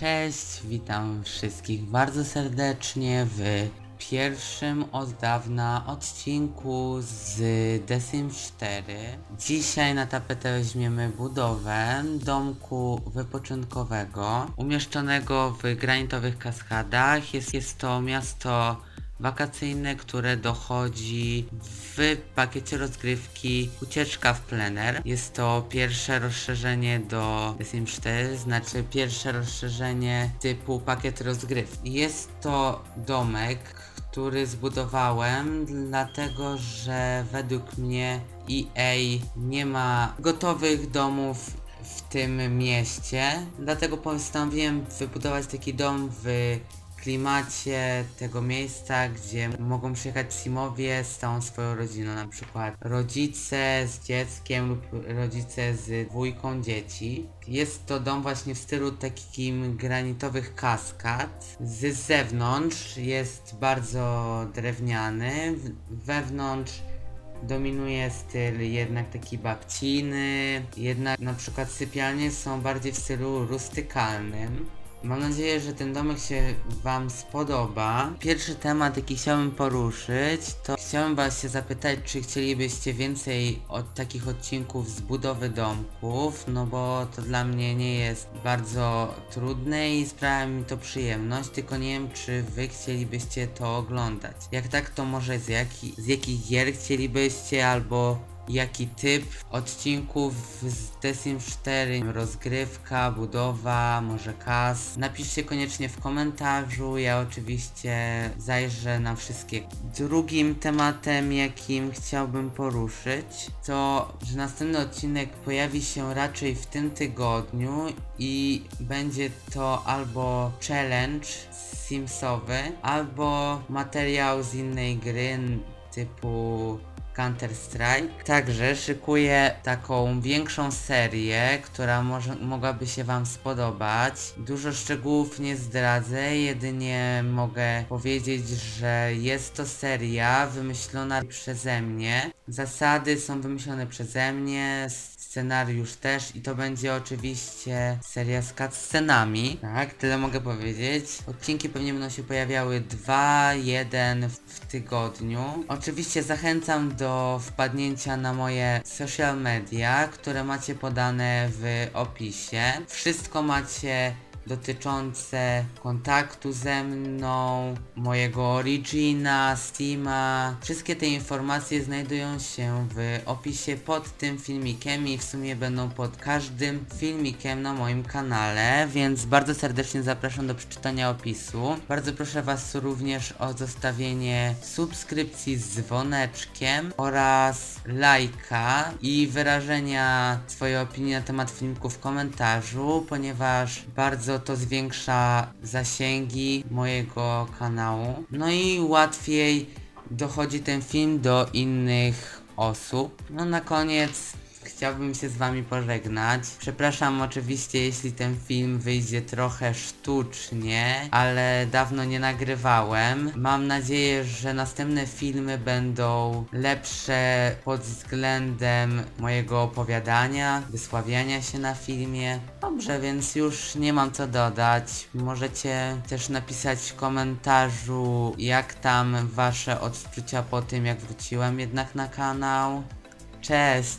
Cześć, witam wszystkich bardzo serdecznie w pierwszym od dawna odcinku z The Sims 4. Dzisiaj na tapetę weźmiemy budowę domku wypoczynkowego umieszczonego w granitowych kaskadach. Jest, jest to miasto wakacyjne, które dochodzi w pakiecie rozgrywki Ucieczka w plener. Jest to pierwsze rozszerzenie do The Sims 4, znaczy pierwsze rozszerzenie typu pakiet rozgrywki. Jest to domek, który zbudowałem, dlatego że według mnie EA nie ma gotowych domów w tym mieście, dlatego postanowiłem wybudować taki dom w klimacie tego miejsca, gdzie mogą przyjechać Simowie z całą swoją rodziną, na przykład rodzice z dzieckiem lub rodzice z dwójką dzieci. Jest to dom właśnie w stylu takim granitowych kaskad. Z zewnątrz jest bardzo drewniany, wewnątrz dominuje styl jednak taki babciny, jednak na przykład sypialnie są bardziej w stylu rustykalnym. Mam nadzieję, że ten domek się Wam spodoba. Pierwszy temat, jaki chciałbym poruszyć, to chciałem Was się zapytać, czy chcielibyście więcej od takich odcinków z budowy domków, no bo to dla mnie nie jest bardzo trudne i sprawia mi to przyjemność, tylko nie wiem, czy Wy chcielibyście to oglądać. Jak tak, to może z, jaki, z jakich gier chcielibyście, albo jaki typ odcinków z The Sims 4, rozgrywka, budowa, może kas. Napiszcie koniecznie w komentarzu, ja oczywiście zajrzę na wszystkie. Drugim tematem, jakim chciałbym poruszyć, to, że następny odcinek pojawi się raczej w tym tygodniu i będzie to albo challenge Simsowy, albo materiał z innej gry typu Counter-Strike. Także szykuję taką większą serię, która może, mogłaby się Wam spodobać. Dużo szczegółów nie zdradzę, jedynie mogę powiedzieć, że jest to seria wymyślona przeze mnie. Zasady są wymyślone przeze mnie, scenariusz też i to będzie oczywiście seria z cutscenami. Tak, tyle mogę powiedzieć. Odcinki pewnie będą się pojawiały 2, 1 w, w tygodniu. Oczywiście zachęcam do wpadnięcia na moje social media, które macie podane w opisie. Wszystko macie dotyczące kontaktu ze mną, mojego Origina, Steama. Wszystkie te informacje znajdują się w opisie pod tym filmikiem i w sumie będą pod każdym filmikiem na moim kanale, więc bardzo serdecznie zapraszam do przeczytania opisu. Bardzo proszę Was również o zostawienie subskrypcji z dzwoneczkiem oraz lajka i wyrażenia swojej opinii na temat filmiku w komentarzu, ponieważ bardzo to zwiększa zasięgi mojego kanału. No i łatwiej dochodzi ten film do innych osób. No na koniec chciałbym się z wami pożegnać. Przepraszam oczywiście, jeśli ten film wyjdzie trochę sztucznie, ale dawno nie nagrywałem. Mam nadzieję, że następne filmy będą lepsze pod względem mojego opowiadania, wysławiania się na filmie. Dobrze, więc już nie mam co dodać. Możecie też napisać w komentarzu, jak tam wasze odczucia po tym, jak wróciłem jednak na kanał. Cześć!